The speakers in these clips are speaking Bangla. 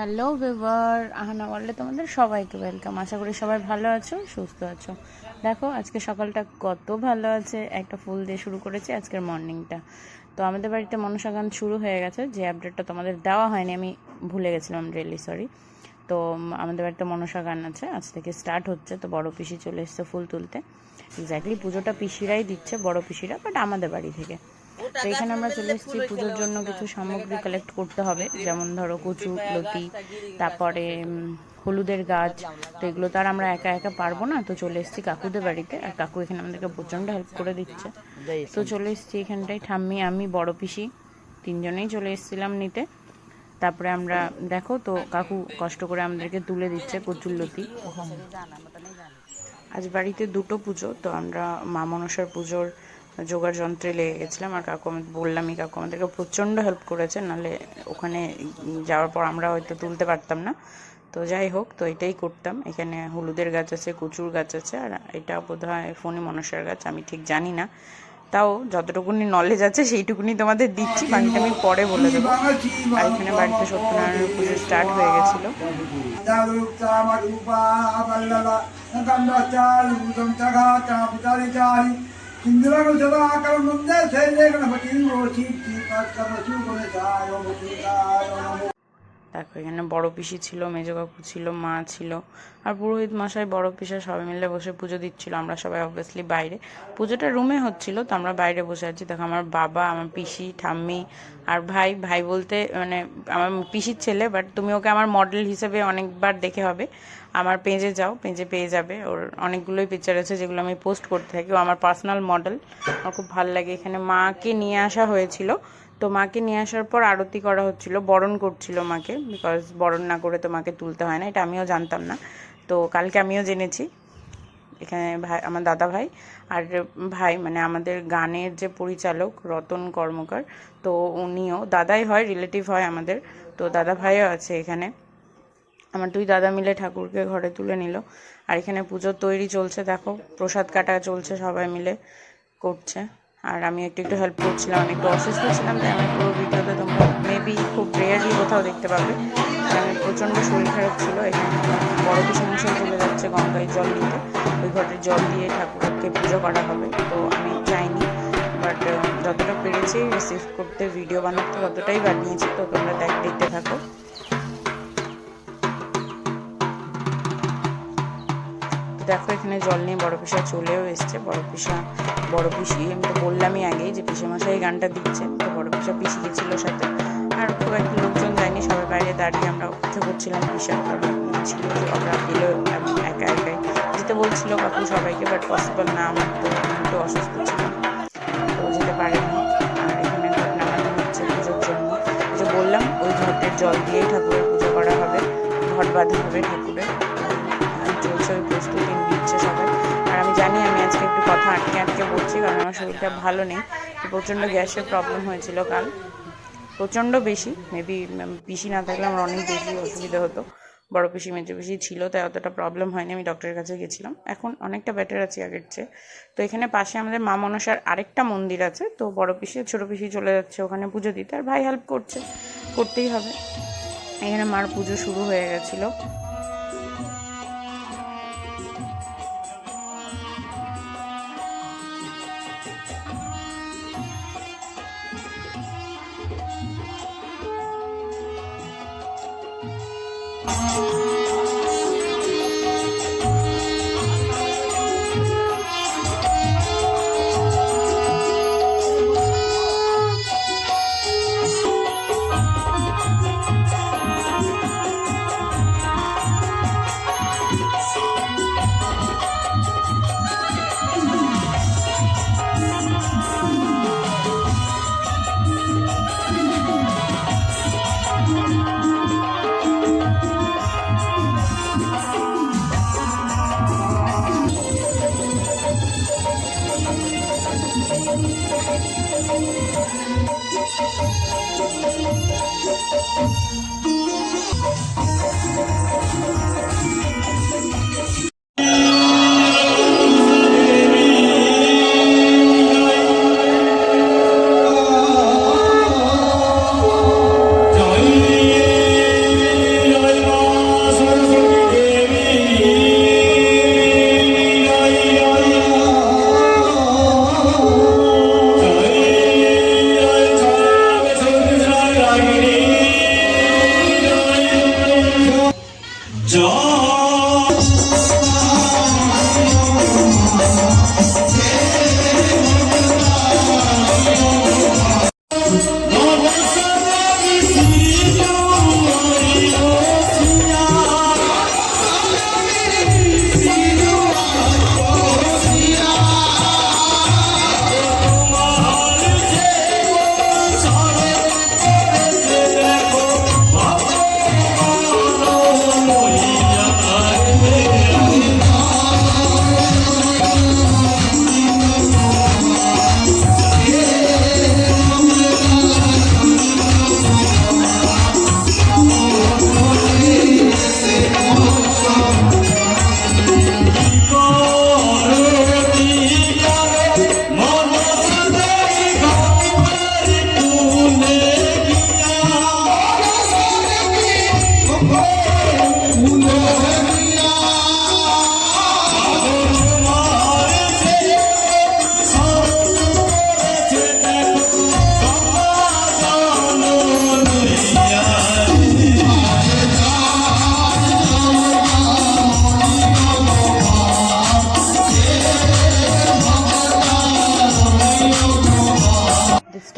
হ্যালো বেবার আহানা ওয়ার্ল্ডে তোমাদের সবাইকে ওয়েলকাম। আশা করি সবাই ভালো আছো, সুস্থ আছো। দেখো, আজকে সকালটা কত ভালো আছে, একটা ফুল দিয়ে শুরু করেছি আজকের মর্নিংটা। তো আমাদের বাড়িতে মনসাগান শুরু হয়ে গেছে, যে আপডেটটা তোমাদের দেওয়া হয়নি, আমি ভুলে গেছিলাম রিয়েলি সরি তো আমাদের বাড়িতে মনসা গান আছে, আজ থেকে স্টার্ট হচ্ছে, তো বড় পিসি চলে এসছে ফুল তুলতে। এক্স্যাক্টলি পুজোটা পিসিরাই দিচ্ছে, বড় পিসিরা বাট আমাদের বাড়ি থেকে। তো এখানে আমরা চলে এসেছি পুজোর জন্য কিছু সামগ্রী কালেক্ট করতে হবে যেমন ধরো কচু লতি তারপরে হলুদের গাছ তো এগুলো তো আর আমরা একা একা পারব না তো চলে এসেছি কাকুদের বাড়িতে আর কাকু এখানে আমাদেরকে প্রচণ্ড হেল্প করে দিচ্ছে। তো চলে এসেছি এখানটায় ঠাম্মি আমি বড় পিসি তিনজনেই চলে এসেছিলাম নিতে। তারপরে আমরা দেখো তো কাকু কষ্ট করে আমাদেরকে তুলে দিচ্ছে কচুর লতি। আজ বাড়িতে দুটো পুজো তো আমরা মা মনসার পুজোর যোগার যন্ত্রে লেগে গেছিলাম আর কাকু আমি বললামই, কাকু আমাদেরকে প্রচণ্ড হেল্প করেছে, নাহলে ওখানে যাওয়ার পর আমরা হয়তো তুলতে পারতাম না। তো যাই হোক, তো এটাই করতাম। এখানে হলুদের গাছ আছে, কচুর গাছ আছে, আর এটা বোধ হয় ফণি মনসার গাছ, আমি ঠিক জানি না। তাও যতটুকুনি নলেজ আছে, সেইটুকুনি তোমাদের দিচ্ছি। বাকিটা আমি পরে বলে দেবো। আর এখানে বাড়িতে সত্যনারায়ণ পুজো স্টার্ট হয়ে গেছিল। ఇందులో జల ఆకలం ముందే చేయలేకుండా দেখো, এখানে বড় পিসি ছিল, মেজো কাকু ছিল, মা ছিল, আর পুরোহিত মশাই, বড় পিসা সবাই মিলে বসে পুজো দিচ্ছিল। আমরা সবাই অবভিয়াসলি বাইরে। পুজোটা রুমে হচ্ছিল, তো আমরা বাইরে বসে আছি। দেখো, আমার বাবা, আমার পিসি, ঠাম্মি আর ভাই। ভাই বলতে মানে আমার পিসির ছেলে বাট তুমি ওকে আমার মডেল হিসেবে অনেকবার দেখে হবে। আমার পেজে যাও পেজে পেয়ে যাবে। ওর অনেকগুলোই পিকচার আছে, যেগুলো আমি পোস্ট করতে থাকি। ও আমার পার্সোনাল মডেল আমার খুব ভালো লাগে। এখানে মাকে নিয়ে আসা হয়েছিল। তো মাকে নিয়ে আসার পর আরতি করা হচ্ছিল, বরণ করছিল মাকে বিকজ বরণ না করে তো মাকে তুলতে হয় না, এটা আমিও জানতাম না। তো কালকে আমিও জেনেছি, এখানে ভাই, আমার দাদা ভাই আর ভাই মানে আমাদের গানের যে পরিচালক রতন কর্মকার, তো উনিও, দাদাই হয় রিলেটিভ হয় আমাদের, তো দাদা ভাইও আছে এখানে। আমার দুই দাদা মিলে ঠাকুরকে ঘরে তুলে নিল। আর এখানে পুজোর তৈরি চলছে, দেখো, প্রসাদ কাটা চলছে সবাই মিলে, করছে। আর আমি একটু একটু হেল্প করছিলাম, আমি একটু অসুস্থ ছিলাম, তাই আমি পুরো ভিডিওতে তোমরা মেবি খুব রেয়ারলি কোথাও দেখতে পাবে। আমি প্রচণ্ড শরীর খারাপ ছিল, এখানে বড় কিছু মশাই চলে যাচ্ছে গঙ্গায় জল নিতে। ওই ঘরের জল দিয়ে ঠাকুরকে পুজো করা হবে, তো আমি যাইনি। বাট যতটা পেরেছি রিসিভ করতে ভিডিও বানাতে ততটাই বানিয়েছি, তো তোমরা দেখ, দেখতে থাকো। দেখো, এখানে জল নিয়ে বড় পিসা চলেও এসছে। বড় পিসা, বড় পিসি, আমি তো বললামই আগেই যে পিসে মশাই এই গানটা দিচ্ছে। তো বড় পিসা পিসি গেছিল সাথে। আর খুব একটা লোকজন যায়নি সবাই বাইরে দাঁড়িয়ে আমরা অপেক্ষা করছিলাম পিসা ছিল যে একা একাই যেতে বলছিল কাকু সবাইকে বাট পসিবল না, আমার তো একটু অসুস্থ ছিল তো যেতে পারেনি। আর এখানে ঘটনা নামানো হচ্ছে পুজোর জন্য। যে বললাম, ওই ঘটের জল দিয়েই ঠাকুরের পুজো করা হবে। ঘট বাঁধা হবে ঠাকুরের। চলছে ওই প্রস্তুতি নিচ্ছে সবাই। আর আমি জানি আমি আজকে একটু কথা আটকে আটকে বলছি, কারণ আমার শরীরটা ভালো নেই। প্রচণ্ড গ্যাসের প্রবলেম হয়েছিল কাল। প্রচণ্ড বেশি মেবি পিসি না থাকলে আমার অনেক বেশি অসুবিধা হতো। বড় পিসি, মেজো পিসি ছিল, তাই অতটা প্রবলেম হয়নি, আমি ডক্টরের কাছে গেছিলাম। এখন অনেকটা বেটার আছি আগের চেয়ে। তো এখানে পাশে আমাদের মা মনসার আরেকটা মন্দির আছে, তো বড় পিসি, ছোটো পিসি চলে যাচ্ছে ওখানে পুজো দিতে। আর ভাই হেল্প করছে, করতেই হবে। এখানে মার পুজো শুরু হয়ে গেছিল। Música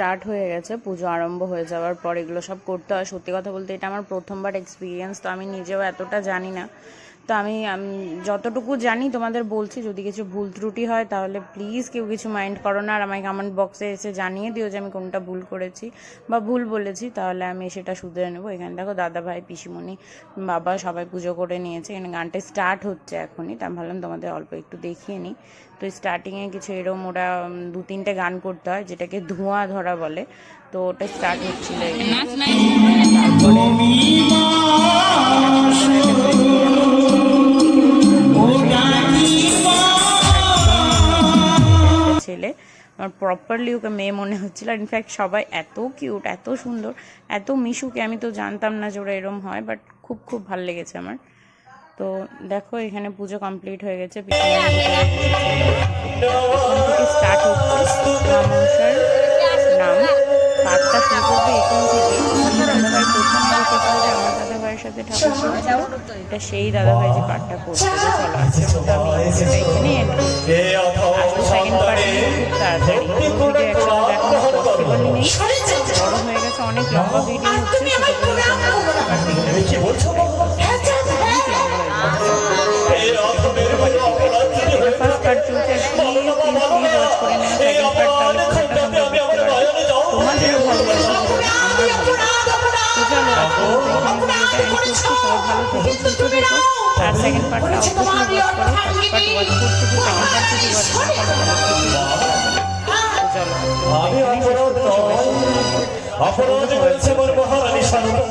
স্টার্ট হয়ে গেছে, পুজো আরম্ভ হয়ে যাওয়ার পর এগুলো সব করতে হয়। সত্যি কথা বলতে এটা আমার প্রথমবার এক্সপিরিয়েন্স তো আমি নিজেও এতটা জানি না। তো আমি যতটুকু জানি, তোমাদের বলছি, যদি কিছু ভুল ত্রুটি হয় তাহলে প্লিজ কেউ কিছু মাইন্ড করো না। আর আমায় কমেন্ট বক্সে এসে জানিয়ে দিও যে আমি কোনটা ভুল করেছি বা ভুল বলেছি, তাহলে আমি সেটা শুধরে নেব। এখানে দেখো দাদা ভাই, পিসিমণি, বাবা সবাই পুজো করে নিয়েছে। এখানে গানটা স্টার্ট হচ্ছে এখনই, তা ভাবলাম তোমাদের অল্প একটু দেখিয়ে নিই। তো স্টার্টিংয়ে কিছু এরকম ওরা দু তিনটে গান করতে হয় যেটাকে ধোঁয়া ধরা বলে। তো ওটা স্টার্ট হচ্ছিল ছেলে আমার প্রপারলি ওকে মেয়ে মনে হচ্ছিল। ইনফ্যাক্ট সবাই এত কিউট এত সুন্দর এত মিশুকে আমি তো জানতাম না যে ওরা এরম হয় বাট খুব খুব ভালো লেগেছে আমার। তো দেখো এখানে পুজো কমপ্লিট হয়ে গেছে। স্টার্ট হচ্ছে নাম। পাঠটা শুরু করবে এখান থেকে। দাদাভাই প্রথম যে আমার দাদাভাইয়ের সাথে ঠাকুর করেছিল এটা সেই দাদাভাই যে পাঠটা করছে। চলো আজকে মতো আমি ভিডিওটা এখানেই এন্ড করছি আসলে সেকেন্ড পার্ট খুব তাড়াতাড়ি। ভিডিও একসাথে দেখানো পসিবলই নেই। বড় হয়ে গেছে অনেক লম্বা ভিডিও হচ্ছে। সেটা করলে তোমরা ভালো থেকো সুস্থ থেকো আর সেকেন্ড পার্টটা অবশ্যই ওয়াচ করো ফার্স্ট পার্ট ওয়াচ করতে তো সেকেন্ড পার্ট যদি ওয়াচ না করো তাহলে কিছুই বুঝতে পারবে না। তো চলো আমি এখানেই শেষ অপরাধ হয়েছে মোর মহারানী সারদা